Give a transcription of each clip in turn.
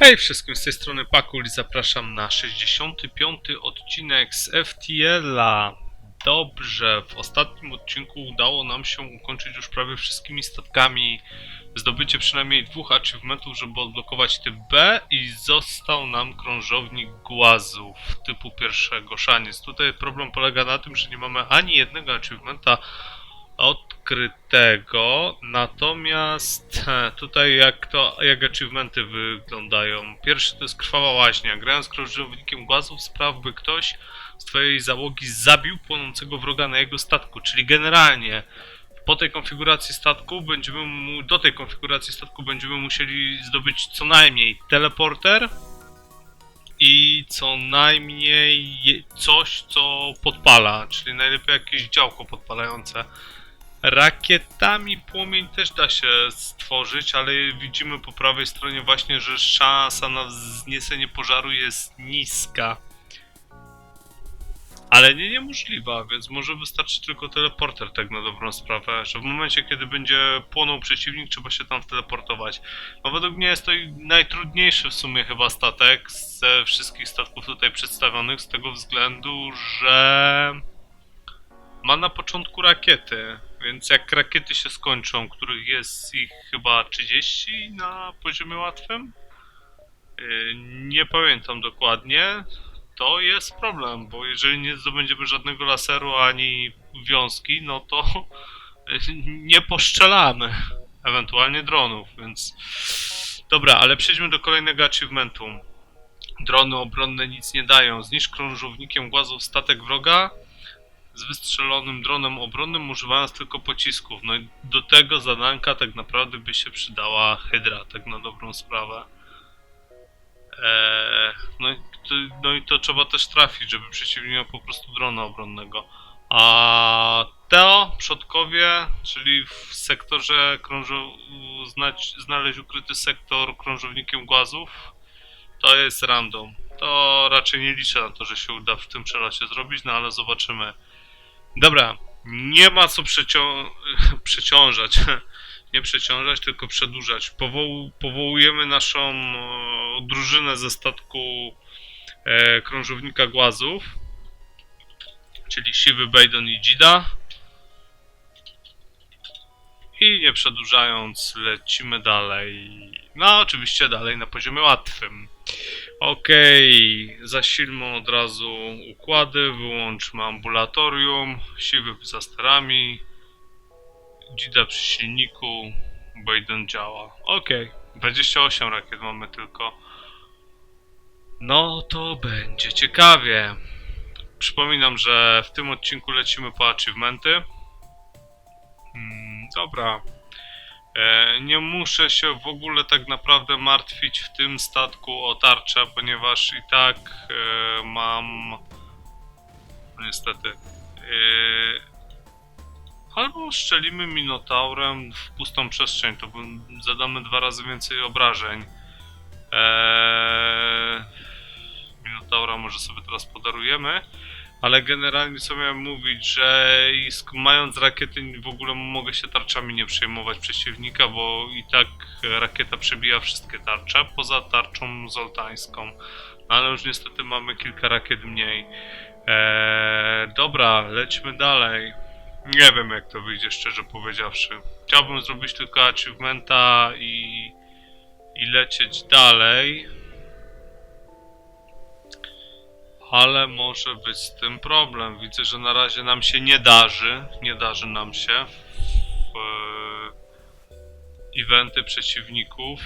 Hej wszystkim, z tej strony Pakul i zapraszam na 65. odcinek z FTL-a. Dobrze, w ostatnim odcinku udało nam się ukończyć już prawie wszystkimi statkami. Zdobycie przynajmniej dwóch achievementów, żeby odblokować typ B i został nam krążownik głazów typu pierwszego szaniec. Tutaj problem polega na tym, że nie mamy ani jednego achievementa odkrytego, natomiast he, tutaj jak to, jak achievementy wyglądają. Pierwszy to jest krwawa łaźnia. Grając krążownikiem głazów spraw, by ktoś z twojej załogi zabił płonącego wroga na jego statku, czyli generalnie po tej konfiguracji statku będziemy mu, do tej konfiguracji statku będziemy musieli zdobyć co najmniej teleporter i co najmniej coś, co podpala, czyli najlepiej jakieś działko podpalające. Rakietami płomień też da się stworzyć, ale widzimy po prawej stronie właśnie, że szansa na wzniecenie pożaru jest niska. Ale nie niemożliwa, więc może wystarczy tylko teleporter, tak na dobrą sprawę, że w momencie, kiedy będzie płonął przeciwnik, trzeba się tam teleportować. No według mnie jest to najtrudniejszy w sumie chyba statek ze wszystkich statków tutaj przedstawionych, z tego względu, że ma na początku rakiety, więc jak rakiety się skończą, których jest ich chyba 30 na poziomie łatwym, yy, nie pamiętam dokładnie, to jest problem, bo jeżeli nie zdobędziemy żadnego laseru ani wiązki, no to nie poszczelamy, ewentualnie dronów, więc dobra, ale przejdźmy do kolejnego achievementu. Drony obronne nic nie dają. Zniszcz krążownikiem głazów statek wroga z wystrzelonym dronem obronnym używając tylko pocisków. No i do tego zadanka tak naprawdę by się przydała Hydra, tak na dobrą sprawę. Eee, no, i to, no i to trzeba też trafić, żeby przeciwnik miał po prostu drona obronnego. A Teo, przodkowie, czyli w sektorze krążo... znać, znaleźć ukryty sektor krążownikiem głazów, to jest random. To raczej nie liczę na to, że się uda w tym przelocie zrobić, no ale zobaczymy. Dobra, nie ma co przecią... przeciążać. Nie przeciążać, tylko przedłużać. Powoł... Powołujemy naszą e, drużynę ze statku e, krążownika głazów, czyli Siwy, Baydon i Dzida. I nie przedłużając, lecimy dalej. No, oczywiście dalej na poziomie łatwym. Okej, zasilmy od razu układy, wyłączmy ambulatorium, siwy za sterami, dzida przy silniku, Biden działa. Okej, 28 rakiet mamy tylko. No to będzie ciekawie. Przypominam, że w tym odcinku lecimy po achievementy. Mm, dobra. E, nie muszę się w ogóle tak naprawdę martwić w tym statku o tarczę, ponieważ i tak e, mam. No niestety. E, albo strzelimy minotaurem w pustą przestrzeń, to zadamy dwa razy więcej obrażeń. Minotaura może sobie teraz podarujemy. Ale generalnie co miałem mówić, że mając rakiety w ogóle mogę się tarczami nie przejmować przeciwnika, bo i tak rakieta przebija wszystkie tarcze, poza tarczą zoltańską. No, ale już niestety mamy kilka rakiet mniej. Eee, dobra, lećmy dalej. Nie wiem jak to wyjdzie szczerze powiedziawszy. Chciałbym zrobić tylko achievementa i, i lecieć dalej. Ale może być z tym problem. Widzę, że na razie nam się nie darzy. Nie darzy nam się w e, eventy przeciwników.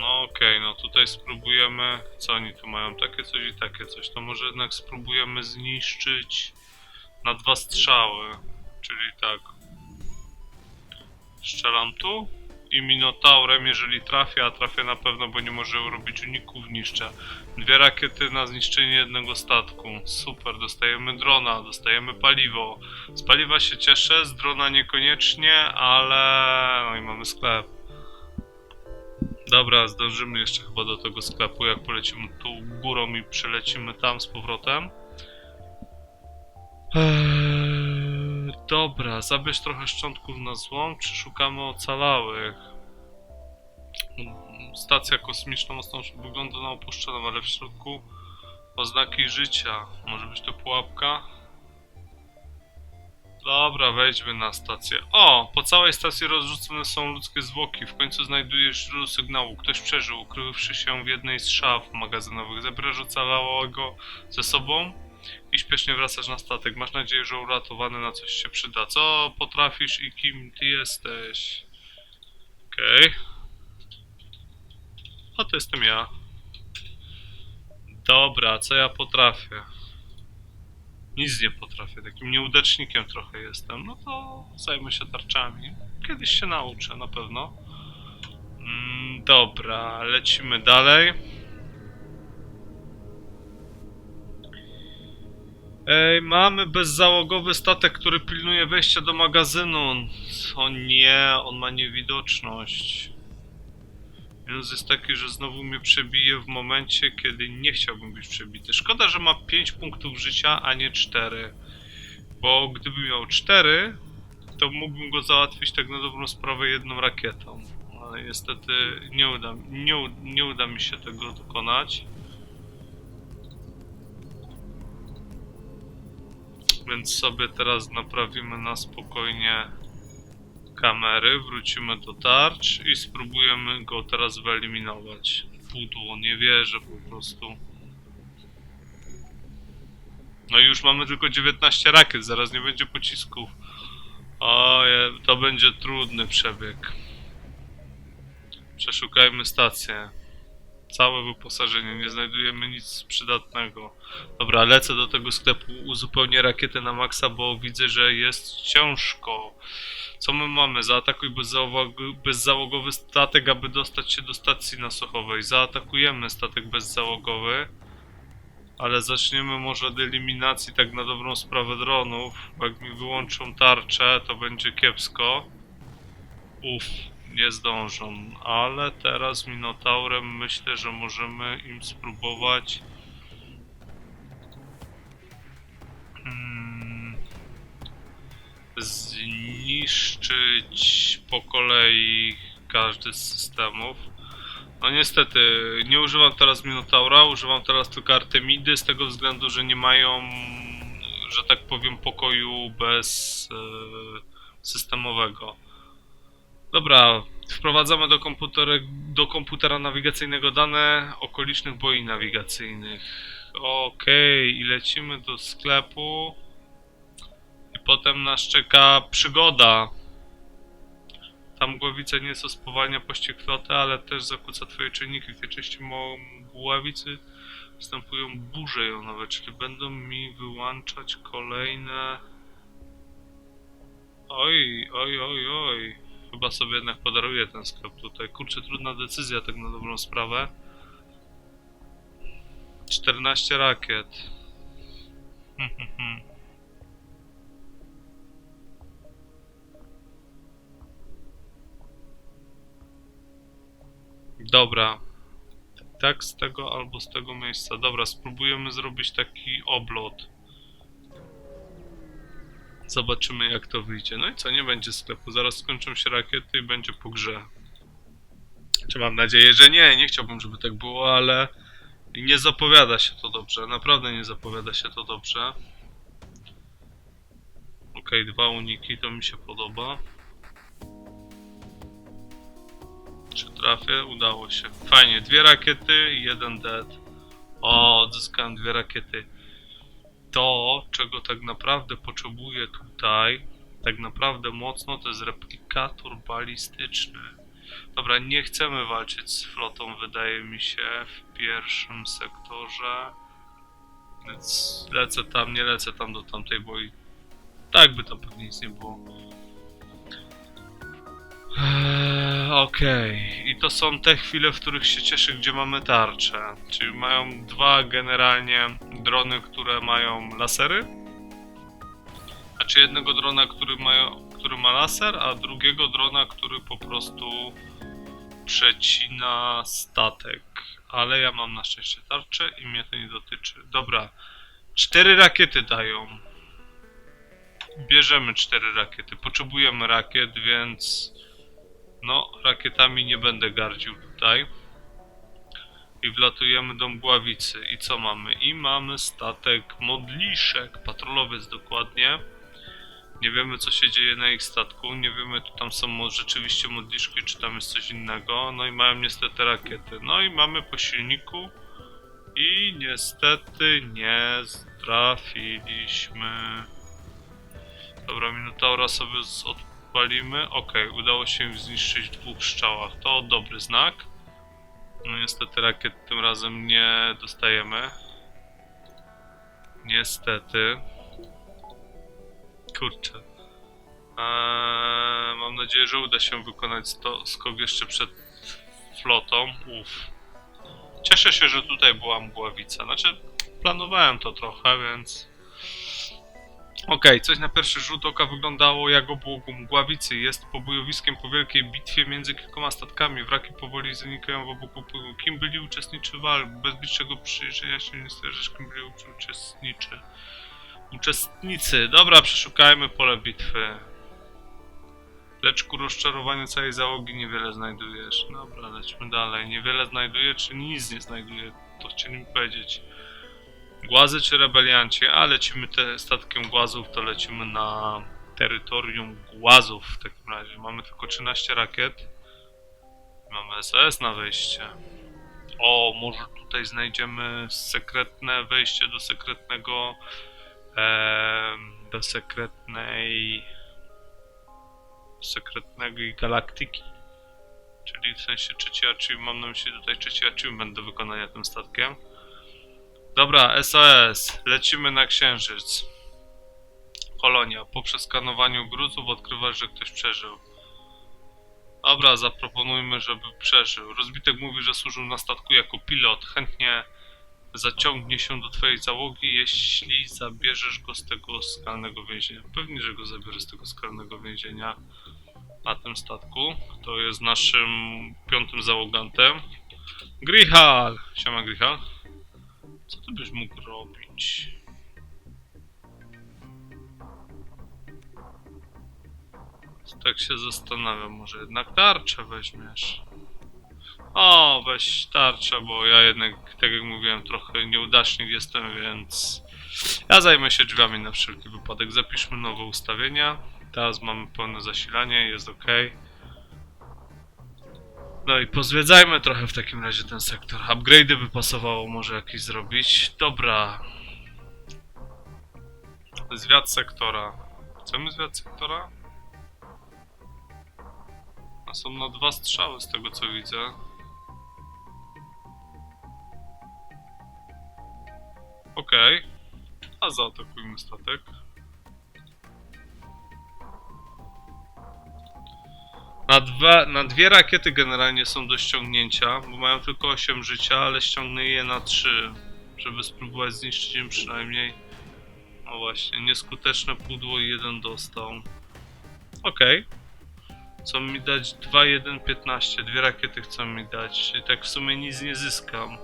No okej, no tutaj spróbujemy. Co oni tu mają? Takie coś i takie coś. To może jednak spróbujemy zniszczyć na dwa strzały. Czyli tak. Strzelam tu i Minotaurem, jeżeli trafię, a trafię na pewno, bo nie może robić uników, niszczę. Dwie rakiety na zniszczenie jednego statku. Super, dostajemy drona, dostajemy paliwo. Z paliwa się cieszę, z drona niekoniecznie, ale... No i mamy sklep. Dobra, zdążymy jeszcze chyba do tego sklepu, jak polecimy tu górą i przelecimy tam z powrotem. Eee, dobra, zabierz trochę szczątków na złom, czy szukamy ocalałych? Mm, Stacja kosmiczna mocno wygląda na opuszczoną, ale w środku oznaki życia. Może być to pułapka? Dobra, wejdźmy na stację. O! Po całej stacji rozrzucone są ludzkie zwłoki. W końcu znajdujesz źródło sygnału. Ktoś przeżył, ukrywszy się w jednej z szaf magazynowych. Zabierasz ocalałego ze sobą i śpiesznie wracasz na statek. Masz nadzieję, że uratowany na coś się przyda. Co potrafisz i kim ty jesteś? Okej. A to jestem ja. Dobra, co ja potrafię? Nic nie potrafię, takim nieudacznikiem trochę jestem. No to zajmę się tarczami. Kiedyś się nauczę, na pewno. Mm, dobra, lecimy dalej. Ej, mamy bezzałogowy statek, który pilnuje wejścia do magazynu. O nie, on ma niewidoczność. Minus jest taki, że znowu mnie przebije w momencie, kiedy nie chciałbym być przebity. Szkoda, że ma 5 punktów życia, a nie 4. Bo gdyby miał 4, to mógłbym go załatwić tak na dobrą sprawę jedną rakietą. Ale niestety nie uda, nie, nie uda mi się tego dokonać. Więc sobie teraz naprawimy na spokojnie kamery, wrócimy do tarcz i spróbujemy go teraz wyeliminować. Pudło, nie wierzę po prostu. No i już mamy tylko 19 rakiet, zaraz nie będzie pocisków. Oje, to będzie trudny przebieg. Przeszukajmy stację. Całe wyposażenie, nie znajdujemy nic przydatnego. Dobra, lecę do tego sklepu, uzupełnię rakietę na maksa, bo widzę, że jest ciężko. Co my mamy? Zaatakuj bezzałogowy, statek, aby dostać się do stacji nasochowej. Zaatakujemy statek bezzałogowy. Ale zaczniemy może od eliminacji tak na dobrą sprawę dronów. Jak mi wyłączą tarczę, to będzie kiepsko. Uff, nie zdążą. Ale teraz Minotaurem myślę, że możemy im spróbować... Hmm, zniszczyć po kolei każdy z systemów. No niestety, nie używam teraz Minotaura, używam teraz tylko Artemidy z tego względu, że nie mają, że tak powiem, pokoju bez e, systemowego. Dobra, wprowadzamy do, do komputera nawigacyjnego dane okolicznych boi nawigacyjnych. Okej, i lecimy do sklepu. I potem nas czeka przygoda. Tam głowice nie są spowalnia pościg floty, ale też zakłóca twoje czynniki. W tej części głowicy występują burze jonowe, czyli będą mi wyłączać kolejne... Oj, oj, oj, oj. Chyba sobie jednak podaruję ten sklep tutaj. Kurczę, trudna decyzja tak na dobrą sprawę. 14 rakiet. Hmm, hmm, hmm. Dobra. Tak z tego albo z tego miejsca. Dobra, spróbujemy zrobić taki oblot. Zobaczymy jak to wyjdzie. No i co, nie będzie sklepu. Zaraz skończą się rakiety i będzie po grze. Czy mam nadzieję, że nie. Nie chciałbym, żeby tak było, ale nie zapowiada się to dobrze. Naprawdę nie zapowiada się to dobrze. Okej, dwa uniki, to mi się podoba. Czy trafię? Udało się. Fajnie, dwie rakiety i jeden dead. O, odzyskałem dwie rakiety. To, czego tak naprawdę potrzebuję tutaj, tak naprawdę mocno, to jest replikator balistyczny. Dobra, nie chcemy walczyć z flotą, wydaje mi się, w pierwszym sektorze. Więc lecę tam, nie lecę tam do tamtej boi. Tak by tam pewnie nic nie było. Okej, i to są te chwile, w których się cieszę, gdzie mamy tarczę. Czyli mają dwa generalnie drony, które mają lasery. Znaczy jednego drona, który, mają, który ma laser, a drugiego drona, który po prostu przecina statek. Ale ja mam na szczęście tarczę i mnie to nie dotyczy. Dobra, cztery rakiety dają. Bierzemy cztery rakiety. Potrzebujemy rakiet, więc No, rakietami nie będę gardził tutaj. I wlatujemy do Mgławicy. I co mamy? I mamy statek Modliszek, patrolowiec dokładnie. Nie wiemy co się dzieje na ich statku, nie wiemy czy tam są rzeczywiście modliszki, czy tam jest coś innego. No i mają niestety rakiety. No i mamy po silniku i niestety nie trafiliśmy. Dobra, Minotaura sobie z- odpalimy. Okej, udało się ich zniszczyć w dwóch strzałach. To dobry znak. No niestety rakiet tym razem nie dostajemy. Niestety. Kurczę. Eee, mam nadzieję, że uda się wykonać sto, skok jeszcze przed flotą. Uff. Cieszę się, że tutaj była mgławica. Znaczy, planowałem to trochę, więc... Okej, coś na pierwszy rzut oka wyglądało jak obłóg mgławicy. Jest pobojowiskiem po wielkiej bitwie między kilkoma statkami. Wraki powoli zanikają wokół popływu. Kim byli uczestniczy walk? Bez bliższego przyjrzenia się nie stwierdzisz, kim byli uczestniczy. Uczestnicy. Dobra, przeszukajmy pole bitwy. Lecz ku rozczarowaniu całej załogi niewiele znajdujesz. Dobra, lećmy dalej. Niewiele znajduje, czy nic nie znajduje? To chcieli powiedzieć. Głazy czy rebelianci? A lecimy te statkiem głazów, to lecimy na terytorium głazów w takim razie. Mamy tylko 13 rakiet. Mamy SS na wejście. O, może tutaj znajdziemy sekretne wejście do sekretnego em, do sekretnej sekretnej galaktyki. Czyli w sensie trzeci achievement, mam na myśli tutaj trzeci achievement do wykonania tym statkiem. Dobra, SOS, lecimy na Księżyc. Kolonia, po przeskanowaniu gruzów odkrywasz, że ktoś przeżył. Dobra, zaproponujmy, żeby przeżył. Rozbitek mówi, że służył na statku jako pilot. Chętnie zaciągnie się do twojej załogi, jeśli zabierzesz go z tego skalnego więzienia. Pewnie, że go zabierze z tego skalnego więzienia na tym statku. To jest naszym piątym załogantem. Grihal! Siema Grihal. Co ty byś mógł robić? Tak się zastanawiam, może jednak tarczę weźmiesz. O, weź tarczę, bo ja jednak, tak jak mówiłem, trochę nieudacznik jestem, więc ja zajmę się drzwiami na wszelki wypadek. Zapiszmy nowe ustawienia. Teraz mamy pełne zasilanie, jest ok. No i pozwiedzajmy trochę w takim razie ten sektor. Upgrade'y by pasowało może jakieś zrobić. Dobra. Zwiat sektora. Chcemy zwiat sektora? A są na dwa strzały z tego co widzę. Okej. A zaatakujmy statek. Na, dwa, na dwie rakiety generalnie są do ściągnięcia, bo mają tylko 8 życia, ale ściągnę je na 3, żeby spróbować zniszczyć im przynajmniej. No właśnie, nieskuteczne pudło i jeden dostał. Okej. Chcą mi dać 2, 1, 15. Dwie rakiety chcą mi dać, czyli tak w sumie nic nie zyskam.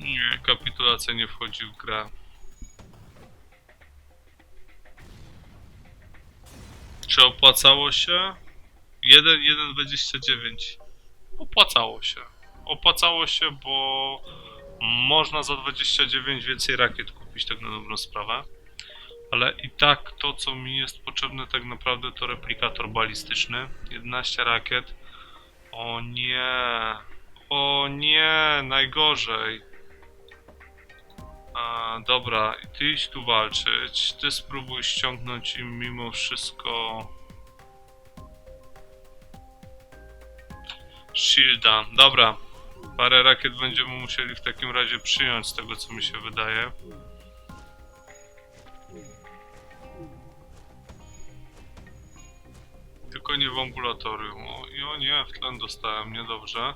Nie, kapitulacja nie wchodzi w grę. Czy opłacało się? 1, 1, 29. Opłacało się. Opłacało się, bo można za 29 więcej rakiet kupić, tak na dobrą sprawę. Ale i tak to, co mi jest potrzebne tak naprawdę to replikator balistyczny. 11 rakiet. O nie. O nie, najgorzej. A, dobra, ty idź tu walczyć. Ty spróbuj ściągnąć im mimo wszystko. Shielda. Dobra. Parę rakiet będziemy musieli w takim razie przyjąć z tego co mi się wydaje. Tylko nie w ambulatorium. O, i o nie, w tlen dostałem, niedobrze.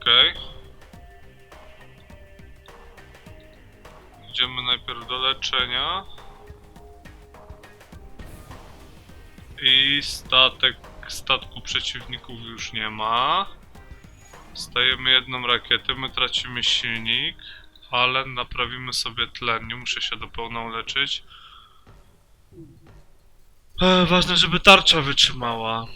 Okej. Idziemy najpierw do leczenia. I statek, statku przeciwników już nie ma. Stajemy jedną rakietę, my tracimy silnik, ale naprawimy sobie tlen, nie muszę się do pełna uleczyć. E, ważne, żeby tarcza wytrzymała.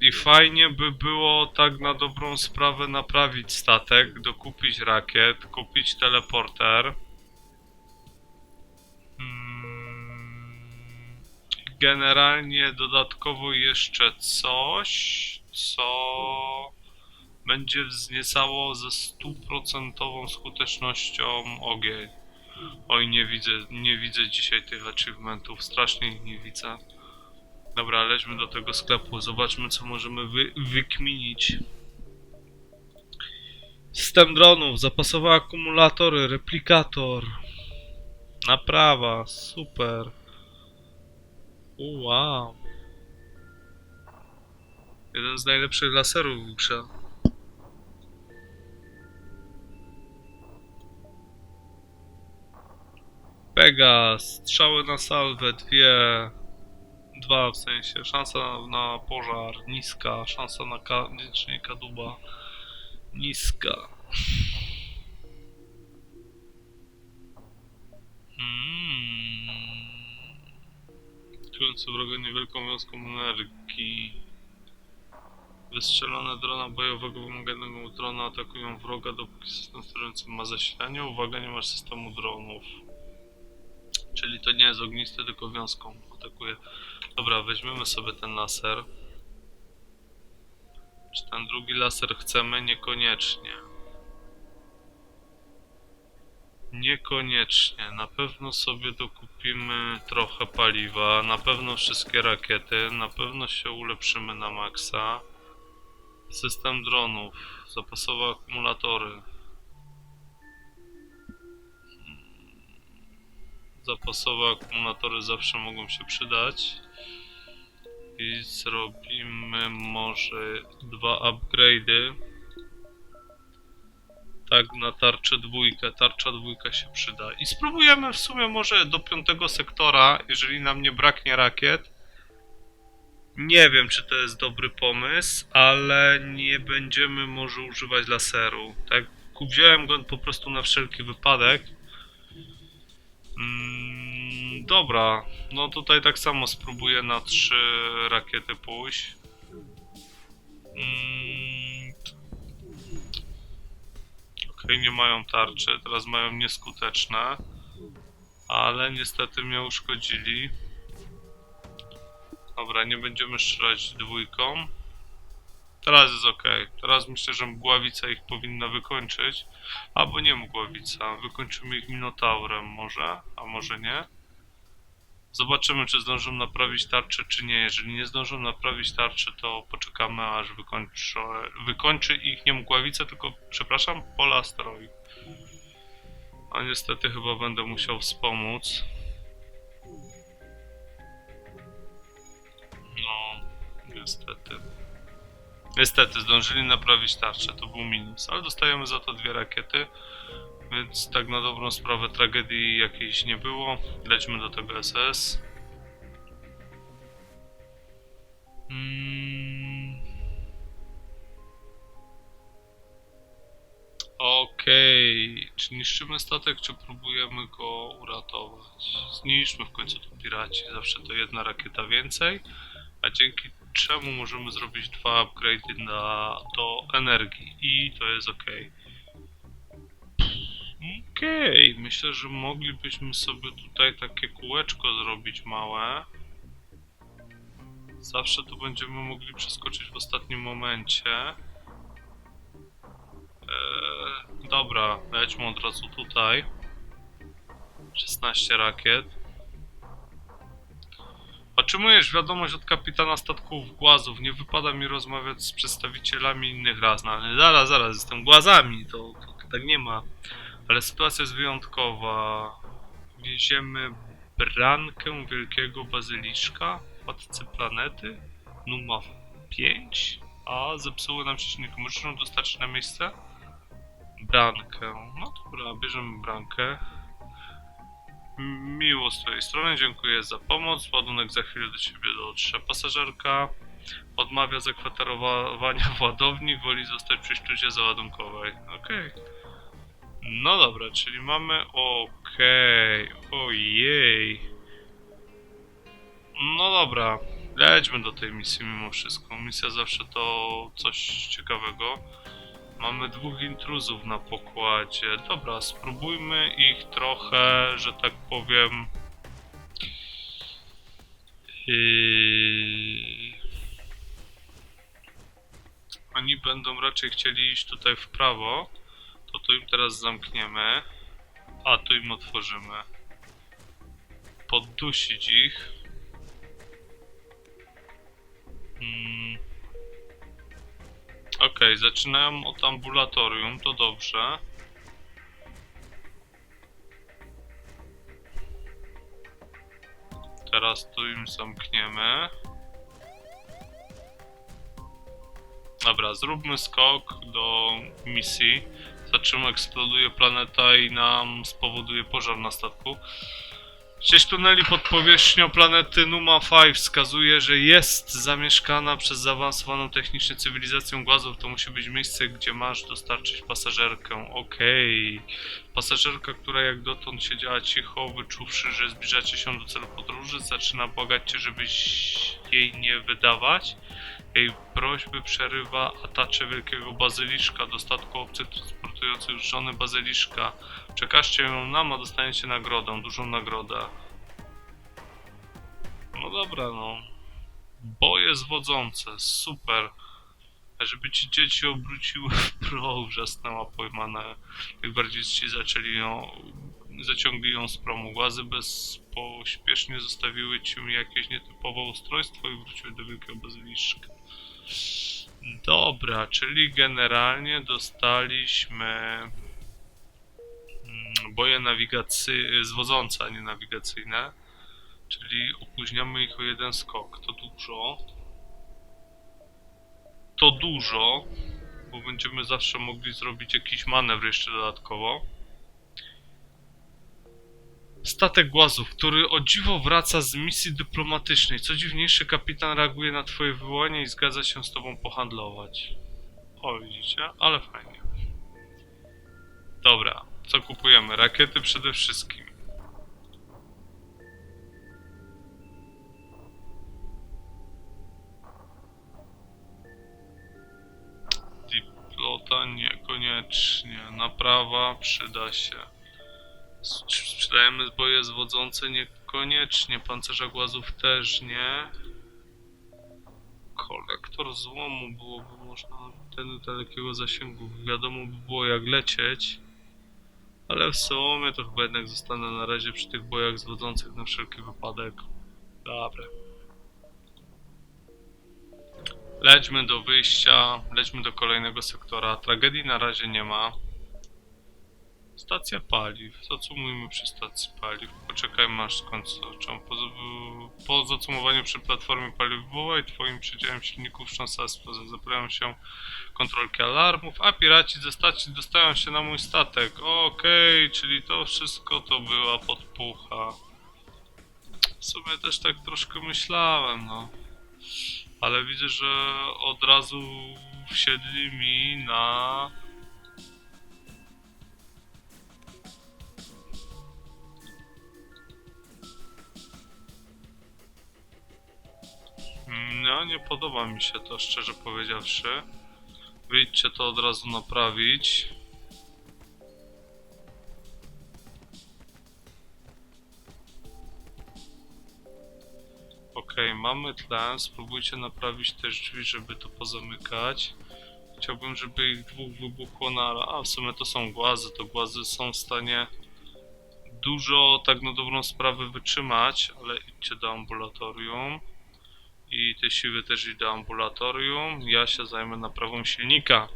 I fajnie by było tak na dobrą sprawę naprawić statek, dokupić rakiet, kupić teleporter. Generalnie dodatkowo jeszcze coś, co będzie wzniecało ze stuprocentową skutecznością ogień. Oj, nie widzę, nie widzę dzisiaj tych achievementów, strasznie ich nie widzę. Dobra, lećmy do tego sklepu, zobaczmy co możemy wy wykminić. System dronów, zapasowe akumulatory, replikator. Naprawa, super. U, Wow. Jeden z najlepszych laserów w grze. Pegas, strzały na salwę, dwie. Dwa w sensie. Szansa na, na pożar niska, szansa na ka nie kaduba niska. Hmm. Trujący wroga niewielką wiązką energii. Wystrzelone drona bojowego wymaganego drona atakują wroga, dopóki system sterujący ma zasilanie. Uwaga, nie masz systemu dronów. Czyli to nie jest ognisty, tylko wiązką atakuje. Dobra, weźmiemy sobie ten laser. Czy ten drugi laser chcemy? Niekoniecznie. Niekoniecznie. Na pewno sobie dokupimy trochę paliwa, na pewno wszystkie rakiety, na pewno się ulepszymy na maksa. System dronów, zapasowe akumulatory. Zapasowe akumulatory zawsze mogą się przydać. I zrobimy może dwa upgrade'y. Tak, na tarczę dwójkę. Tarcza dwójka się przyda. I spróbujemy w sumie może do piątego sektora, jeżeli nam nie braknie rakiet. Nie wiem, czy to jest dobry pomysł, ale nie będziemy może używać laseru. Tak, wziąłem go po prostu na wszelki wypadek. Mm, dobra, no tutaj tak samo spróbuję na trzy rakiety pójść. Mm, Okej, nie mają tarczy, teraz mają nieskuteczne. Ale niestety mnie uszkodzili. Dobra, nie będziemy strzelać dwójką. Teraz jest ok. Teraz myślę, że mgławica ich powinna wykończyć. Albo nie mgławica. Wykończymy ich minotaurem może, a może nie. Zobaczymy, czy zdążą naprawić tarczę, czy nie. Jeżeli nie zdążą naprawić tarczy, to poczekamy, aż wykończy, wykończy ich nie mgławica, tylko, przepraszam, pola asteroid. A niestety chyba będę musiał wspomóc. No, niestety. Niestety, zdążyli naprawić tarczę, to był minus, ale dostajemy za to dwie rakiety, więc tak na dobrą sprawę tragedii jakiejś nie było. Lećmy do tego SS. Mm. Okej, czy niszczymy statek, czy próbujemy go uratować? Zniszczmy w końcu to piraci, zawsze to jedna rakieta więcej, a dzięki czemu możemy zrobić dwa upgrade'y do energii i to jest ok. Okej, myślę, że moglibyśmy sobie tutaj takie kółeczko zrobić małe. Zawsze tu będziemy mogli przeskoczyć w ostatnim momencie. Eee, dobra, lećmy od razu tutaj. 16 rakiet. Otrzymujesz wiadomość od kapitana statków głazów. Nie wypada mi rozmawiać z przedstawicielami innych ras. No ale zaraz, zaraz, jestem głazami, to, to tak nie ma. Ale sytuacja jest wyjątkowa. Wieziemy brankę wielkiego bazyliszka, władcy planety, numer 5, a zepsuły nam się silnik. Możesz ją dostarczyć na miejsce? Brankę. No dobra, bierzemy brankę. Miło z twojej strony, dziękuję za pomoc. Ładunek za chwilę do ciebie dotrze. Pasażerka odmawia zakwaterowania w ładowni, woli zostać przy sztucie załadunkowej. Okej. No dobra, czyli mamy okej. Ojej. No dobra, lećmy do tej misji mimo wszystko. Misja zawsze to coś ciekawego. Mamy dwóch intruzów na pokładzie. Dobra, spróbujmy ich trochę, że tak powiem. Yy... Oni będą raczej chcieli iść tutaj w prawo. To tu im teraz zamkniemy. A tu im otworzymy. Poddusić ich. Mm. Okej, zaczynają od ambulatorium, to dobrze. Teraz tu im zamkniemy. Dobra, zróbmy skok do misji. Za czym eksploduje planeta i nam spowoduje pożar na statku. Gdzieś tuneli pod powierzchnią planety Numa 5 wskazuje, że jest zamieszkana przez zaawansowaną technicznie cywilizacją głazów. To musi być miejsce, gdzie masz dostarczyć pasażerkę. Okej. Pasażerka, która jak dotąd siedziała cicho, wyczuwszy, że zbliżacie się do celu podróży, zaczyna błagać cię, żebyś jej nie wydawać. Jej prośby przerywa atacze wielkiego bazyliszka do statku obcych transportujących żony bazyliszka. Przekażcie ją nam, a dostaniecie nagrodę, dużą nagrodę. No dobra, no. Boje zwodzące, super. A żeby ci dzieci obróciły w proch, wrzasnęła pojmana. Jak bardziej ci zaczęli ją, zaciągli ją z promu. Głazy bezpośpiesznie zostawiły ci jakieś nietypowe ustrojstwo i wróciły do wielkiego bazyliszka. Dobra, czyli generalnie dostaliśmy mm, boje nawigacyjne, zwodzące, a nie nawigacyjne. Czyli opóźniamy ich o jeden skok. To dużo. To dużo, bo będziemy zawsze mogli zrobić jakiś manewr jeszcze dodatkowo. Statek głazów, który o dziwo wraca z misji dyplomatycznej. Co dziwniejsze, kapitan reaguje na twoje wywołanie i zgadza się z tobą pohandlować. O, widzicie? Ale fajnie. Dobra, co kupujemy? Rakiety przede wszystkim. Diplota niekoniecznie. Naprawa przyda się. S- Czy sprzedajemy zboje zwodzące? Niekoniecznie. Pancerza głazów też nie. Kolektor złomu byłoby można ten dalekiego zasięgu. Wiadomo by było jak lecieć. Ale w sumie to chyba jednak zostanę na razie przy tych bojach zwodzących na wszelki wypadek. Dobra. Lećmy do wyjścia, lećmy do kolejnego sektora. Tragedii na razie nie ma. Stacja paliw. Zacumujmy przy stacji paliw. Poczekajmy aż skończą. Po, po zacumowaniu przy platformie paliwowej twoim przedziałem silników szansa zapojawiają się kontrolki alarmów, a piraci ze stacji dostają się na mój statek. Okej, czyli to wszystko to była podpucha. W sumie też tak troszkę myślałem, no. Ale widzę, że od razu wsiedli mi na No, nie podoba mi się to, szczerze powiedziawszy. Wyjdźcie to od razu naprawić. Okej, mamy tlen. Spróbujcie naprawić też drzwi, żeby to pozamykać. Chciałbym, żeby ich dwóch wybuchło na... A, w sumie to są głazy. To głazy są w stanie dużo, tak na dobrą sprawę, wytrzymać, ale idźcie do ambulatorium. I te siły też idą do ambulatorium. Ja się zajmę naprawą silnika.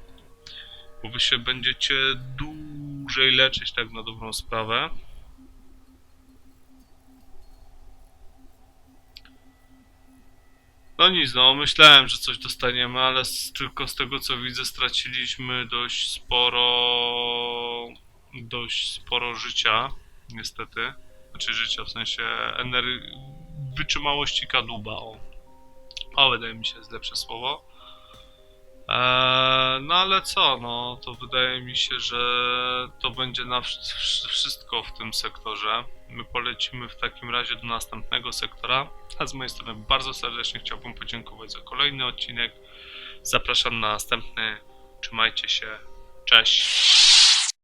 Bo wy się będziecie dłużej leczyć, tak na dobrą sprawę. No nic, no myślałem, że coś dostaniemy, ale z, tylko z tego co widzę straciliśmy dość sporo... dość sporo życia, niestety. Znaczy życia, w sensie ener... wytrzymałości kadłuba, o. O, wydaje mi się jest lepsze słowo. Eee, no ale co, no to wydaje mi się, że to będzie na wsz- wsz- wszystko w tym sektorze. My polecimy w takim razie do następnego sektora. A z mojej strony bardzo serdecznie chciałbym podziękować za kolejny odcinek. Zapraszam na następny. Trzymajcie się. Cześć.